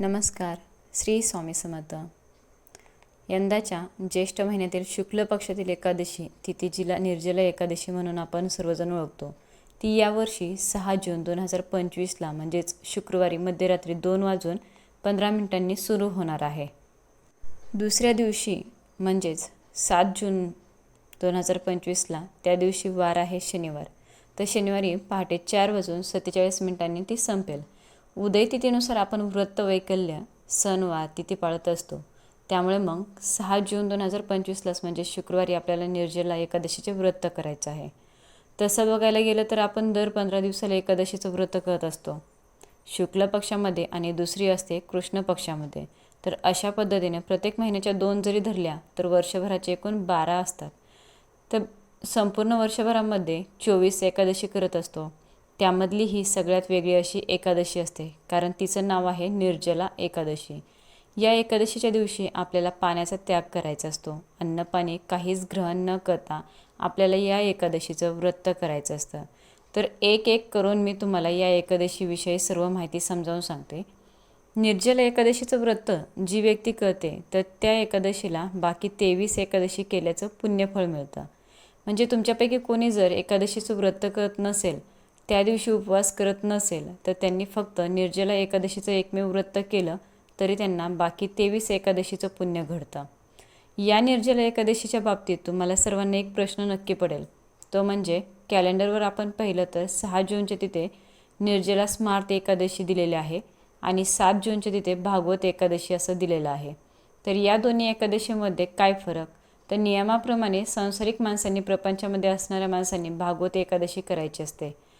नमस्कार श्री स्वामी समर्थ. यंदाच्या ज्येष्ठ महिन्यातील शुक्ल पक्षातील एकादशी तिथी जिला निर्जला एकादशी म्हणून आपण सर्वजण ओळखतो. ती यावर्षी सहा जून दोन हजार पंचवीसला म्हणजेच शुक्रवारी मध्यरात्री दोन वाजून पंधरा मिनिटांनी सुरू होणार आहे. दुसऱ्या दिवशी म्हणजेच सात जून दोन हजार पंचवीसला त्या दिवशी वार आहे शनिवार. तर शनिवारी पहाटे चार वाजून सत्तेचाळीस मिनिटांनी ती संपेल. उदय तिथीनुसार आपण व्रत वैकल्य सणवार तिथी पाळत असतो. त्यामुळे मग सहा जून दोन हजार पंचवीसलाच म्हणजे शुक्रवारी आपल्याला निर्जला एकादशीचे व्रत करायचं आहे. तसं बघायला गेलं तर आपण दर पंधरा दिवसाला एकादशीचं व्रत करत असतो. शुक्ल पक्षामध्ये आणि दुसरी असते कृष्ण पक्षामध्ये. तर अशा पद्धतीने प्रत्येक महिन्याच्या दोन जरी धरल्या तर वर्षभराचे एकूण बारा असतात. तर संपूर्ण वर्षभरामध्ये चोवीस एकादशी करत असतो. त्यामधली ही सगळ्यात वेगळी अशी एकादशी असते कारण तिचं नाव आहे निर्जला एकादशी. या एकादशीच्या दिवशी आपल्याला पाण्याचा त्याग करायचा असतो. अन्नपाणी काहीच ग्रहण न करता आपल्याला या एकादशीचं व्रत करायचं असतं. तर एक एक करून मी तुम्हाला या एकादशीविषयी सर्व माहिती समजावून सांगते. निर्जला एकादशीचं व्रत जी व्यक्ती करते तर त्या एकादशीला बाकी तेवीस एकादशी केल्याचं पुण्यफळ मिळतं. म्हणजे तुमच्यापैकी कोणी जर एकादशीचं व्रत करत नसेल त्या दिवशी उपवास करत नसेल तर त्यांनी फक्त निर्जला एकादशीचं एकमेव व्रत केलं तरी त्यांना बाकी तेवीस एकादशीचं पुण्य घडतं. या निर्जला एकादशीच्या बाबतीत तुम्हाला सर्वांना एक प्रश्न नक्की पडेल. तो म्हणजे कॅलेंडरवर आपण पाहिलं तर सहा जूनच्या तिथे निर्जला स्मार्त एकादशी दिलेली आहे आणि सात जूनच्या तिथे भागवत एकादशी असं दिलेलं आहे. तर या दोन्ही एकादशीमध्ये काय फरक? तर नियमाप्रमाणे संसारिक माणसांनी प्रपंचामध्ये असणाऱ्या माणसांनी भागवत एकादशी करायची असते.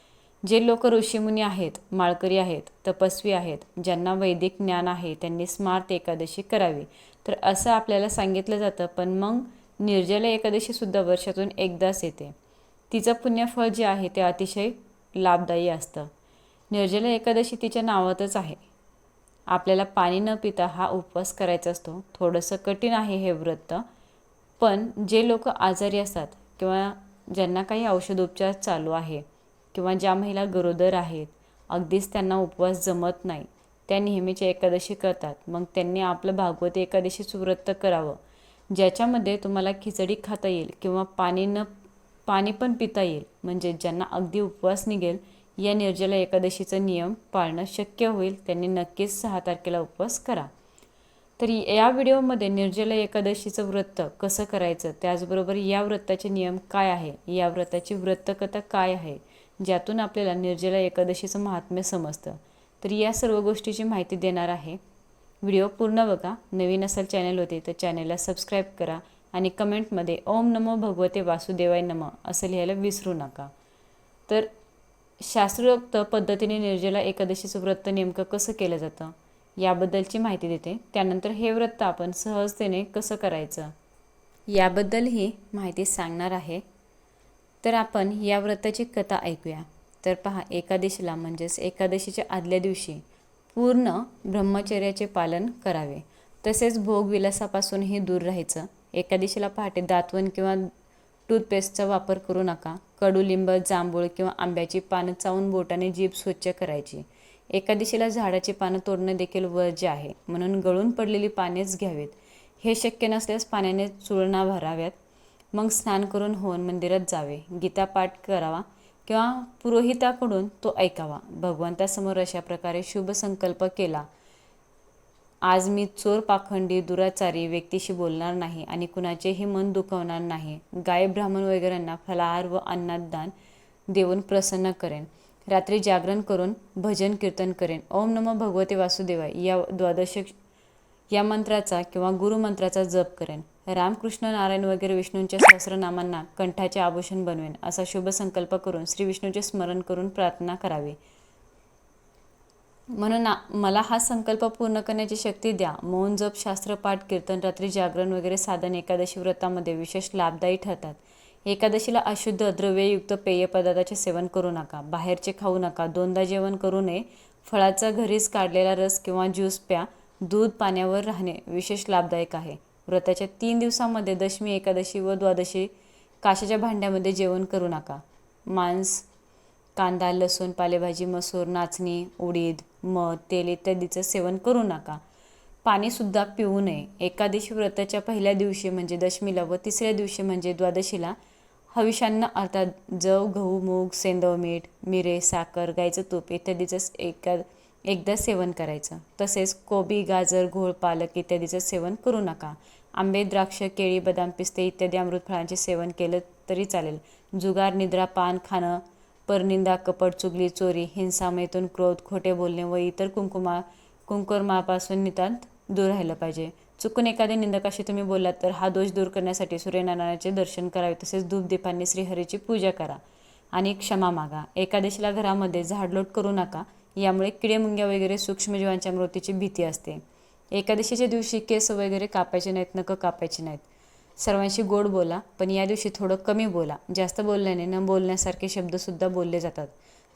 जे लोक ऋषीमुनी आहेत माळकरी आहेत तपस्वी आहेत ज्यांना वैदिक ज्ञान आहे त्यांनी स्मार्त एकादशी करावी. तर असं आपल्याला सांगितलं जातं पण मग निर्जला एकादशीसुद्धा वर्षातून एकदाच येते. तिचं पुण्यफळ जे आहे ते अतिशय लाभदायी असतं. निर्जला एकादशी तिच्या नावातच आहे. आपल्याला पाणी न पिता हा उपवास करायचा असतो. थोडंसं कठीण आहे हे व्रत पण जे लोक आजारी असतात किंवा ज्यांना काही औषधोपचार चालू आहे किंवा ज्या महिला गरोदर आहेत अगदीच त्यांना उपवास जमत नाही. त्या नेहमीच्या एकादशी करतात. मग त्यांनी आपलं भागवत एकादशीचं व्रत करावं. ज्याच्यामध्ये तुम्हाला खिचडी खाता येईल किंवा पाणी न पाणी पण पिता येईल. म्हणजे ज्यांना अगदी उपवास निघेल या निर्जला एकादशीचं नियम पाळणं शक्य होईल. त्यांनी नक्कीच सहा तारखेला उपवास करा. तर या व्हिडिओमध्ये निर्जला एकादशीचं व्रत कसं करायचं? त्याचबरोबर या व्रताचे नियम काय आहे? या व्रताची व्रतकथा काय आहे? ज्यातून आपल्याला निर्जला एकादशीचं महात्म्य समजतं. तर या सर्व गोष्टीची माहिती देणार आहे. व्हिडिओ पूर्ण बघा. नवीन असाल चॅनल होते तर चॅनलला सबस्क्राईब करा आणि कमेंटमध्ये ओम नमो भगवते वासुदेवाय नम असं लिहायला विसरू नका. तर शास्त्रोक्त पद्धतीने निर्जला एकादशीचं व्रत नेमकं कसं केलं जातं याबद्दलची माहिती देते. त्यानंतर हे व्रत आपण सहजतेने कसं करायचं याबद्दलही माहिती सांगणार आहे. तर आपण या व्रताची कथा ऐकूया. तर पहा एकादशीला म्हणजेच एकादशीच्या आदल्या दिवशी पूर्ण ब्रह्मचर्याचे पालन करावे. तसेच भोगविलासापासूनही दूर राहायचं. एकादशीला पहाटे दातवण किंवा टूथपेस्टचा वापर करू नका. कडुलिंब जांभूळ किंवा आंब्याची पानं चावून बोटाने जीभ स्वच्छ करायची. एकादशीला झाडाची पानं तोडणं देखील वर्ज्य आहे. म्हणून गळून पडलेली पानेच घ्यावीत. हे शक्य नसल्यास पाण्याने चुळणा भराव्यात. मग स्नान करून होऊन मंदिरात जावे. गीता पाठ करावा किंवा पुरोहिताकडून तो ऐकावा. भगवंतासमोर अशा प्रकारे शुभ संकल्प केला. आज मी चोर पाखंडी दुराचारी व्यक्तीशी बोलणार नाही आणि कुणाचेही मन दुखवणार नाही. गाय ब्राह्मण वगैरेंना फलाहार व अन्नदान देऊन प्रसन्न करेन. रात्री जागरण करून भजन कीर्तन करेन. ओम नमो भगवते वासुदेवाय. या द्वादश या मंत्राचा किंवा गुरुमंत्राचा जप करेन. रामकृष्ण नारायण वगैरे विष्णूंच्या सहस्रनामांना कंठाचे आभूषण बनवेन असा शुभ संकल्प करून श्री विष्णूचे स्मरण करून प्रार्थना करावी. म्हणून मला हा संकल्प पूर्ण करण्याची शक्ती द्या. मौन जप शास्त्रपाठ कीर्तन रात्री जागरण वगैरे साधन एकादशी व्रतामध्ये विशेष लाभदायी ठरतात. एकादशीला अशुद्ध द्रव्ययुक्त पेय पदार्थाचे सेवन करू नका. बाहेरचे खाऊ नका. दोनदा जेवण करू नये. फळाचा घरीच काढलेला रस किंवा ज्यूस प्या. दूध पाण्यावर राहणे विशेष लाभदायक आहे. व्रताच्या तीन दिवसामध्ये दशमी एकादशी व द्वादशी काशाच्या भांड्यामध्ये जेवण करू नका. मांस कांदा लसूण पालेभाजी मसूर नाचणी उडीद मध तेल इत्यादीचं सेवन करू नका. पाणीसुद्धा पिऊ नये. एकादशी व्रताच्या पहिल्या दिवशी म्हणजे दशमीला व तिसऱ्या दिवशी म्हणजे द्वादशीला हविषांना अर्थात जव गहू मूग सेंदव मीठ मिरे साखर गाईचं तूप इत्यादीचं एका एकदा सेवन करायचं. तसेच कोबी गाजर घोळ पालक इत्यादीचं सेवन करू नका. आंबे द्राक्ष केळी बदाम पिस्ते इत्यादी अमृत फळांचे सेवन केलं तरी चालेल. जुगार निद्रा पान खाणं परनिंदा कपट चुगली चोरी हिंसा मैथून क्रोध खोटे बोलणे व इतर कुंकुमा कुंकुरमापासून नितांत दूर राहिलं पाहिजे. चुकून एखाद्या निंदकाशी तुम्ही बोललात तर हा दोष दूर करण्यासाठी सूर्यनारायणाचे दर्शन करावे. तसेच धूपदीपांनी श्रीहरीची पूजा करा आणि क्षमा मागा. एकादशीला घरामध्ये झाडलोट करू नका. यामुळे किडेमुंग्या वगैरे सूक्ष्मजीवांच्या मृत्यूची भीती असते. एकादशीच्या दिवशी केस वगैरे कापायचे नाहीत नकं कापायचे नाहीत. सर्वांशी गोड बोला पण या दिवशी थोडं कमी बोला. जास्त बोलल्याने न बोलण्यासारखे शब्दसुद्धा बोलले जातात.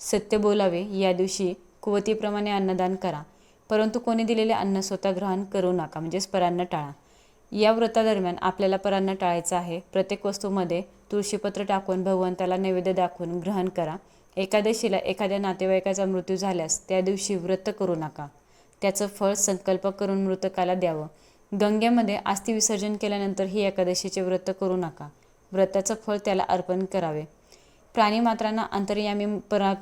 सत्य बोलावे या दिवशी कुवतीप्रमाणे अन्नदान करा. परंतु कोणी दिलेले अन्न स्वतः ग्रहण करू नका म्हणजेच परान्न टाळा. या व्रतादरम्यान आपल्याला परान्न टाळायचं आहे. प्रत्येक वस्तूमध्ये तुळशीपत्र टाकून भगवंताला नैवेद्य दाखवून ग्रहण करा. एकादशीला एखाद्या नातेवाईकाचा मृत्यू झाल्यास त्या दिवशी व्रत करू नका. त्याचं फळ संकल्प करून मृतकाला द्यावं. गंगेमध्ये आस्ती विसर्जन केल्यानंतर ही एकादशीचे व्रत करू नका. व्रताचं फळ त्याला अर्पण करावे. प्राणीमात्रांना अंतर्यामी परा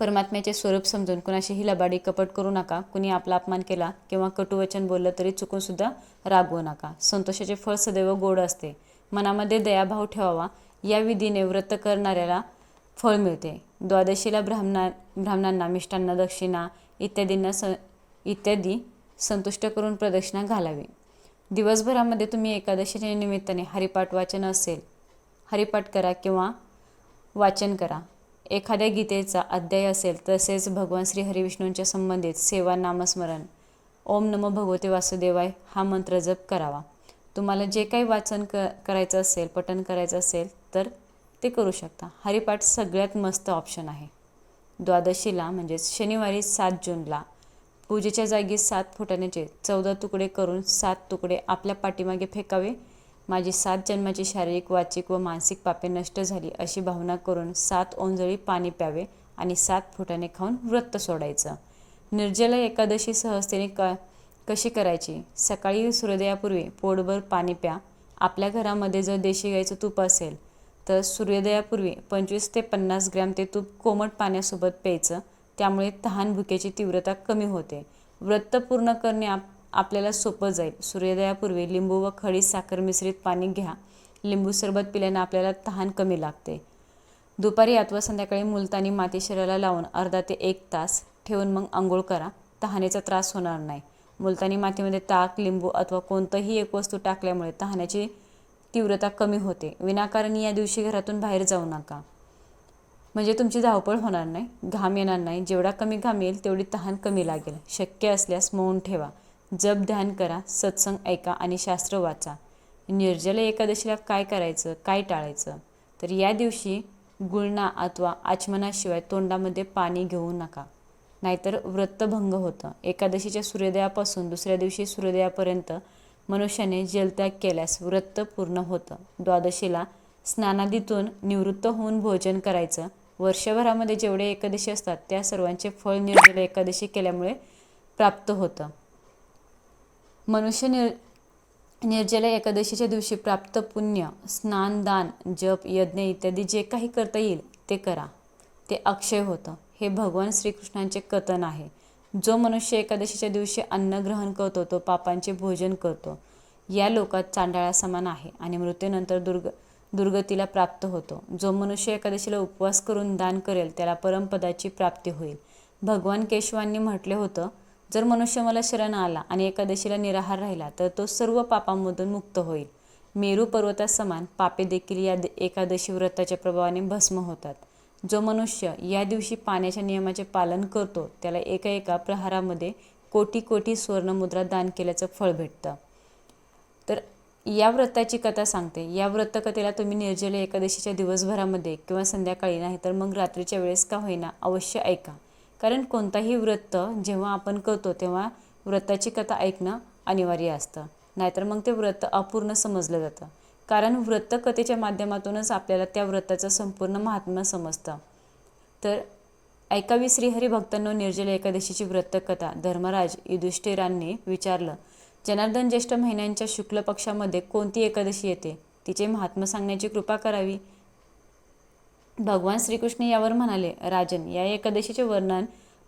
परमात्म्याचे स्वरूप समजून कुणाशीही लबाडी कपट करू नका. कुणी आपला अपमान केला किंवा कटुवचन बोललं तरी चुकूनसुद्धा रागवू नका. संतोषाचे फळ सदैव गोड असते. मनामध्ये दयाभाव ठेवावा. या विधीने व्रत करणाऱ्याला फळ मिळते. द्वादशीला ब्राह्मणा ब्राह्मणांना मिष्टांना दक्षिणा इत्यादींना स इत्यादी संतुष्ट करून प्रदक्षिणा घालावी. दिवसभरामध्ये तुम्ही एकादशीच्या निमित्ताने हरिपाठ वाचन असेल हरिपाठ करा किंवा वाचन करा. एखाद्या गीतेचा अध्याय असेल तसेच भगवान श्री हरिविष्णूंच्या संबंधित सेवा नामस्मरण ओम नमो भगवते वासुदेवाय हा मंत्र जप करावा. तुम्हाला जे काही वाचन क करायचं असेल पठण करायचं असेल तर ते करू शकता. हरिपाठ सगळ्यात मस्त ऑप्शन आहे. द्वादशीला म्हणजेच शनिवारी सात जूनला पूजेच्या जागी सात फुटाण्याचे चौदा तुकडे करून सात तुकडे आपल्या पाठीमागे फेकावे. माझी सात जन्माची शारीरिक वाचिक व मानसिक पापे नष्ट झाली अशी भावना करून सात ओंजळी पाणी प्यावे आणि सात फुटाने खाऊन व्रत सोडायचं. निर्जला एकादशी सहजतेने क कशी करायची? सकाळी सूर्योदयापूर्वी पोटभर पाणी प्या. आपल्या घरामध्ये जर देशी गाईचं तूप असेल तर सूर्योदयापूर्वी पंचवीस ते पन्नास ग्रॅम ते तूप कोमट पाण्यासोबत प्यायचं. त्यामुळे तहान भुकेची तीव्रता कमी होते. व्रत पूर्ण करणे आप आपल्याला सोपं जाईल. सूर्योदयापूर्वी लिंबू व खडी साखर मिश्रित पाणी घ्या. लिंबू सरबत पिल्यानं आपल्याला तहान कमी लागते. दुपारी अथवा संध्याकाळी मुलतानी माती शरीराला लावून अर्धा ते एक तास ठेवून मग आंघोळ करा. तहानेचा त्रास होणार नाही. मुलतानी मातीमध्ये ताक लिंबू अथवा कोणतंही एक वस्तू टाकल्यामुळे तहाण्याची तीव्रता कमी होते. विनाकारण या दिवशी घरातून बाहेर जाऊ नका. म्हणजे तुमची धावपळ होणार नाही. घाम येणार नाही. जेवढा कमी घाम येईल तेवढी तहान कमी लागेल. शक्य असल्यास मौन ठेवा. जप ध्यान करा. सत्संग ऐका आणि शास्त्र वाचा. निर्जल एकादशीला काय करायचं? काय टाळायचं? तर या दिवशी गुळणा अथवा आचमनाशिवाय तोंडामध्ये पाणी घेऊ नका. नाहीतर व्रतभंग होतं. एकादशीच्या सूर्योदयापासून दुसऱ्या दिवशी सूर्योदयापर्यंत मनुष्याने जलत्याग केल्यास व्रत पूर्ण होतं. द्वादशीला स्नानादीतून निवृत्त होऊन भोजन करायचं. वर्षभरामध्ये जेवढे एकादशी असतात त्या सर्वांचे फळ निर्जला एकादशी केल्यामुळे प्राप्त होतं. मनुष्य निर निर्जला एकादशीच्या दिवशी प्राप्त पुण्य स्नान दान जप यज्ञ इत्यादी जे काही करता येईल ते करा. ते अक्षय होतं. हे भगवान श्रीकृष्णांचे कथन आहे. जो मनुष्य एकादशीच्या दिवशी अन्न ग्रहण करतो तो पापांचे भोजन करतो. या लोकात चांडाळा समान आहे आणि मृत्यूनंतर दुर्ग दुर्गतीला प्राप्त होतो. जो मनुष्य एकादशीला उपवास करून दान करेल त्याला परमपदाची प्राप्ती होईल. भगवान केशवांनी म्हटले होतं जर मनुष्य मला शरण आला आणि एकादशीला निराहार राहिला तर तो सर्व पापांमधून मुक्त होईल. मेरू पर्वतासमान पापे देखील या एकादशी व्रताच्या प्रभावाने भस्म होतात. जो मनुष्य या दिवशी पाण्याच्या नियमाचे पालन करतो त्याला एका एका प्रहारामध्ये कोटी कोटी सुवर्णमुद्रा दान केल्याचं फळ भेटतं. तर या व्रताची कथा सांगते. या व्रतकथेला तुम्ही निर्जले एकादशीच्या दिवसभरामध्ये किंवा संध्याकाळी नाही तर मग रात्रीच्या वेळेस का होईना अवश्य ऐका. कारण कोणताही व्रत जेव्हा आपण करतो तेव्हा व्रताची कथा ऐकणं अनिवार्य असतं. नाहीतर मग ते व्रत अपूर्ण समजलं जातं. कारण व्रतकथेच्या माध्यमातूनच आपल्याला त्या व्रताचं संपूर्ण महात्म्य समजतं. तर ऐकावी श्रीहरी भक्तांनो निर्जल एकादशीची व्रतकथा धर्मराज युधिष्ठिरांनी विचारलं जनार्दन ज्येष्ठ महिन्यांच्या शुक्ल पक्षामध्ये कोणती एकादशी येते? तिचे महात्म्य सांगण्याची कृपा करावी. भगवान श्रीकृष्ण यावर म्हणाले राजन या एकादशीचे वर्णन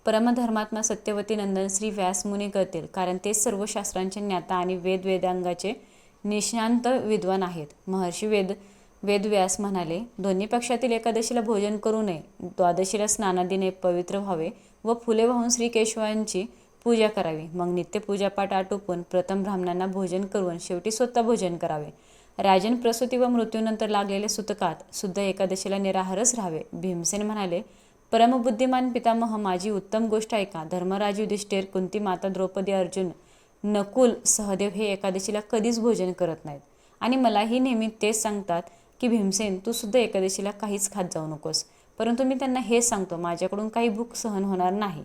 परमधर्मात्मा सत्यवती नंदन श्री व्यासमुनी करतील कारण ते सर्व शास्त्रांचे ज्ञाता आणि वेदवेदांगाचे निष्णांत विद्वान आहेत. महर्षी वेद वेदव्यास म्हणाले दोन्ही पक्षातील एकादशीला भोजन करू नये. द्वादशीला स्नानादिने पवित्र व्हावे व फुले वाहून श्री केशवांची पूजा करावी. मग नित्य पूजापाठ आटोपून प्रथम ब्राह्मणांना भोजन करून शेवटी स्वतः भोजन करावे. राजन प्रसूती व मृत्यूनंतर लागलेल्या सुतकात सुद्धा एकादशीला निराहारच राहावे. भीमसेन म्हणाले परमबुद्धिमान पितामह माझी उत्तम गोष्ट ऐका. धर्मराज युधिष्ठिर कुंती माता द्रौपदी अर्जुन नकुल सहदेव हे एकादशीला कधीच भोजन करत नाहीत. आणि मलाही नेहमी तेच सांगतात की भीमसेन तू सुद्धा एकादशीला काहीच खात जाऊ नकोस. परंतु मी त्यांना हेच सांगतो माझ्याकडून काही भूक सहन होणार नाही.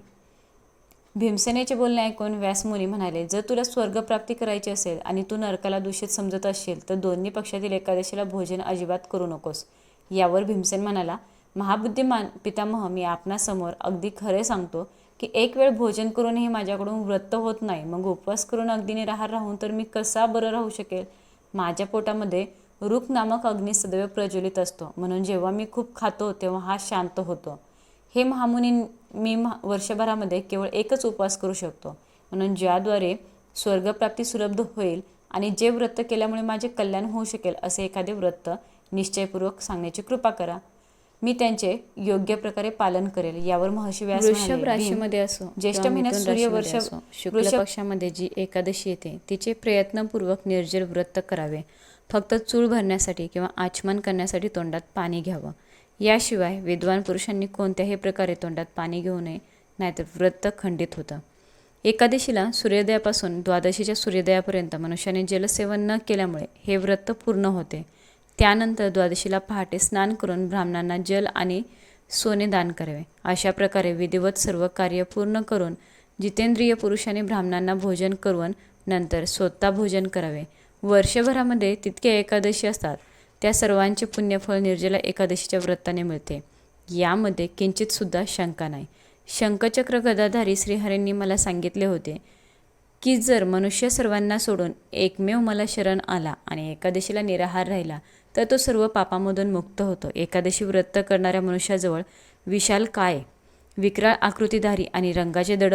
भीमसेनेचे बोलणे ऐकून व्यासमुनी म्हणाले जर तुला स्वर्गप्राप्ती करायची असेल आणि तू नरकाला दूषित समजत असेल तर दोन्ही पक्षातील एकादशीला भोजन अजिबात करू नकोस. यावर भीमसेन म्हणाला महाबुद्धिमान पितामह मी आपणासमोर अगदी खरे सांगतो की एक वेळ भोजन करूनही माझ्याकडून व्रत होत नाही. मग उपवास करून अगदी निराहार राहून तर मी कसा बरं राहू शकेल? माझ्या पोटामध्ये रुख नामक अग्नी सदैव प्रज्वलित असतो. म्हणून जेव्हा मी खूप खातो तेव्हा हा शांत होतो. हे महामुनी मी महा- वर्षभरामध्ये केवळ एकच उपवास करू शकतो. म्हणून ज्याद्वारे स्वर्गप्राप्ती सुलभ होईल आणि जे व्रत केल्यामुळे माझे कल्याण होऊ शकेल असे एखादे व्रत निश्चयपूर्वक सांगण्याची कृपा करा. मी त्यांचे योग्य प्रकारे पालन करेल यावर महर्षी व्यास वृषभ राशीमध्ये असो ज्येष्ठ महिन्यात मिथुन सूर्य राशीमध्ये वर्ष असो, शुक्ल पक्षामध्ये जी एकादशी येते तिचे प्रयत्नपूर्वक निर्जल व्रत करावे. फक्त चूळ भरण्यासाठी किंवा आचमन करण्यासाठी तोंडात पाणी घ्यावं. याशिवाय विद्वान पुरुषांनी कोणत्याही प्रकारे तोंडात पाणी घेऊ नये नाहीतर व्रत खंडित होतं. एकादशीला सूर्योदयापासून द्वादशीच्या सूर्योदयापर्यंत मनुष्याने जलसेवन न केल्यामुळे हे व्रत पूर्ण होते. त्यानंतर द्वादशीला पहाटे स्नान करून ब्राह्मणांना जल आणि सोने दान करावे. अशा प्रकारे विधिवत सर्व कार्य पूर्ण करून जितेंद्रिय पुरुषाने ब्राह्मणांना भोजन करून नंतर स्वतः भोजन करावे. वर्षभरामध्ये तितके एकादशी असतात. त्या सर्वांचे पुण्यफळ निर्जला एकादशीच्या व्रताने मिळते. यामध्ये किंचितसुद्धा शंका नाही. शंखचक्र गदाधारी श्रीहरींनी मला सांगितले होते की जर मनुष्य सर्वांना सोडून एकमेव मला शरण आला आणि एकादशीला निराहार राहिला तर तो सर्व पापामधून मुक्त होतो. एकादशी व्रत करणाऱ्या मनुष्याजवळ विशाल काय? विक्राळ आकृतीधारी आणि रंगाचे दड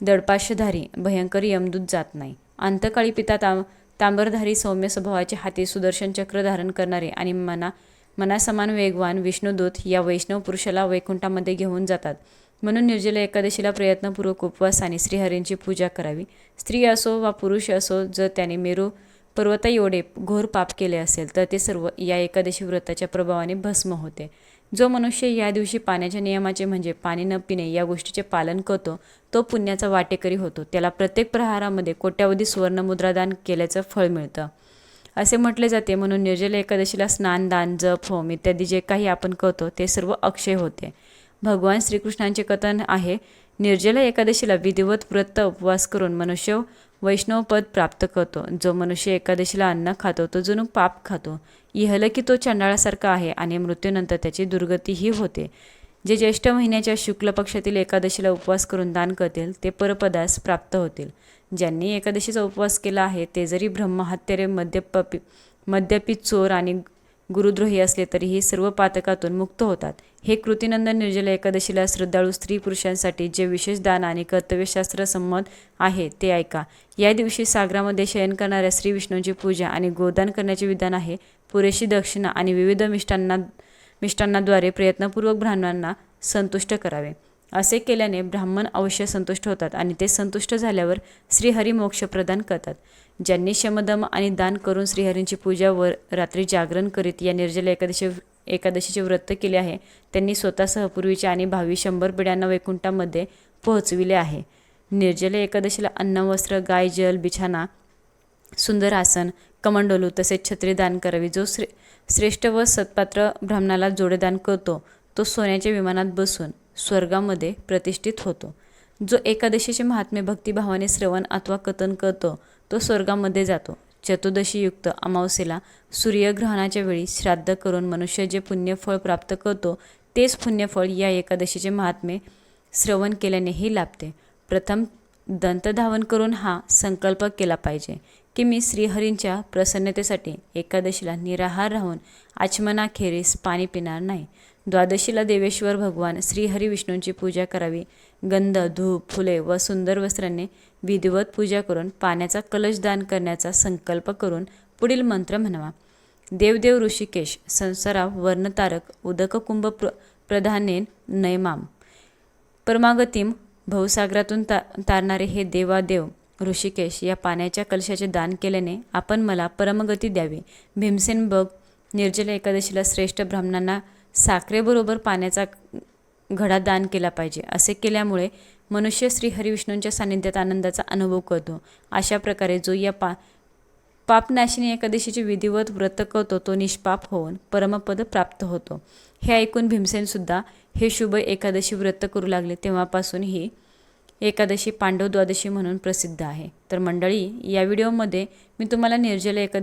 दडपाशधारी भयंकर यमदूत जात नाही. अंतकाळी पिता ताम तांबरधारी सौम्य स्वभावाचे हाती सुदर्शन चक्र धारण करणारे आणि मना मनासमान वेगवान विष्णुदूत या वैष्णव पुरुषाला वैकुंठामध्ये घेऊन जातात. म्हणून निर्जला एकादशीला प्रयत्नपूर्वक उपवासाने श्रीहरींची पूजा करावी. स्त्री असो वा पुरुष असो जर त्याने मेरू पर्वता एवढे घोर पाप केले असेल तर ते सर्व या एकादशी व्रताच्या प्रभावाने भस्म होते. जो मनुष्य या दिवशी पाण्याच्या नियमाचे म्हणजे पाणी न पिणे या गोष्टीचे पालन करतो तो पुण्याचा वाटेकरी होतो. त्याला प्रत्येक प्रहारामध्ये कोट्यावधी सुवर्णमुद्रादान केल्याचं फळ मिळतं. असे म्हटले जाते. म्हणून निर्जल एकादशीला स्नान दान जप होम इत्यादी जे काही आपण करतो ते सर्व अक्षय होते. भगवान श्रीकृष्णांचे कथन आहे. निर्जला एकादशीला विधिवत व्रत उपवास करून मनुष्य वैष्णव पद प्राप्त करतो. जो मनुष्य एकादशीला अन्न खातो तो जणू पाप खातो. इहलकी तो चंडाळासारखा आहे आणि मृत्यूनंतर त्याची दुर्गतीही होते. जे ज्येष्ठ महिन्याच्या शुक्ल पक्षातील एकादशीला उपवास करून दान करतील ते परपदास प्राप्त होतील. ज्यांनी एकादशीचा उपवास केला आहे ते जरी ब्रह्महत्यारे मद्यपी मद्यपी चोर आणि गुरुद्रोही असले तरीही सर्व पातकातून मुक्त होतात. हे कृतीनंदन निर्जला एकादशीला श्रद्धाळू स्त्री पुरुषांसाठी जे विशेष दान आणि कर्तव्यशास्त्र संमत आहे ते ऐका. या दिवशी सागरामध्ये शयन करणाऱ्या श्री विष्णूंची पूजा आणि गोदान करण्याचे विधान आहे. पुरेशी दक्षिणा आणि विविध मिष्टांना मिष्टांनाद्वारे प्रयत्नपूर्वक ब्राह्मणांना संतुष्ट करावे. असे केल्याने ब्राह्मण अवश्य संतुष्ट होतात आणि ते संतुष्ट झाल्यावर श्रीहरी मोक्ष प्रदान करतात. ज्यांनी शमदम आणि दान करून श्रीहरींची पूजा व रात्री जागरण करीत या निर्जल एकादशी एकादशीचे व्रत केले आहे त्यांनी स्वतःसह पूर्वीच्या आणि भावी शंभर पिढ्यांना वैकुंठामध्ये पोहोचविले आहे. निर्जला एकादशीला अन्न वस्त्र गाय जल बिछाना सुंदर आसन कमंडोलू तसेच छत्री दान करावी. जो श्रे श्रेष्ठ व सत्पात्र ब्राह्मणाला जोडेदान करतो तो सोन्याच्या विमानात बसून स्वर्गामध्ये प्रतिष्ठित होतो. जो एकादशीचे महात्म्य भक्तिभावाने श्रवण अथवा कथन करतो तो स्वर्गामध्ये जातो. चतुर्दशीयुक्त अमावस्येला सूर्यग्रहणाच्या वेळी श्राद्ध करून मनुष्य जे पुण्यफळ प्राप्त करतो तेच पुण्यफळ या एकादशीचे महात्मे श्रवण केल्यानेही लाभते. प्रथम दंतधावन करून हा संकल्प केला पाहिजे. की मी श्रीहरींच्या प्रसन्नतेसाठी एकादशीला निराहार राहून आचमनाखेरीस पाणी पिणार नाही. द्वादशीला देवेश्वर भगवान श्रीहरी विष्णूंची पूजा करावी. गंध धूप फुले व सुंदर वस्त्रांनी विधिवत पूजा करून पाण्याचा कलश दान करण्याचा संकल्प करून पुढील मंत्र म्हणावा. देवदेव ऋषिकेश संसारा वर्णतारक उदक कुंभ प्र प्रधानेन नैमाम. परमागतीम भवसागरातून ता तारणारे हे देवादेव ऋषिकेश या पाण्याच्या कलशाचे दान केल्याने आपण मला परमगती द्यावी. भीमसेन बघ निर्जला एकादशीला श्रेष्ठ ब्राह्मणांना साखरेबरोबर पाण्याचा घडा दान केला पाहिजे. असे केल्यामुळे मनुष्य श्री हरिविष्णूंच्या सान्निध्यात आनंदाचा अनुभव करतो. अशा प्रकारे जो या पा पापनाशिनी एकादशीचे विधिवत व्रत करतो तो निष्पाप होऊन परमपद प्राप्त होतो. हे ऐकून भीमसेनसुद्धा हे शुभ एकादशी व्रत करू लागले. तेव्हापासून ही एकादशी पांडव द्वादशी म्हणून प्रसिद्ध आहे. तर मंडळी या व्हिडिओमध्ये मी तुम्हाला निर्जला एकादशी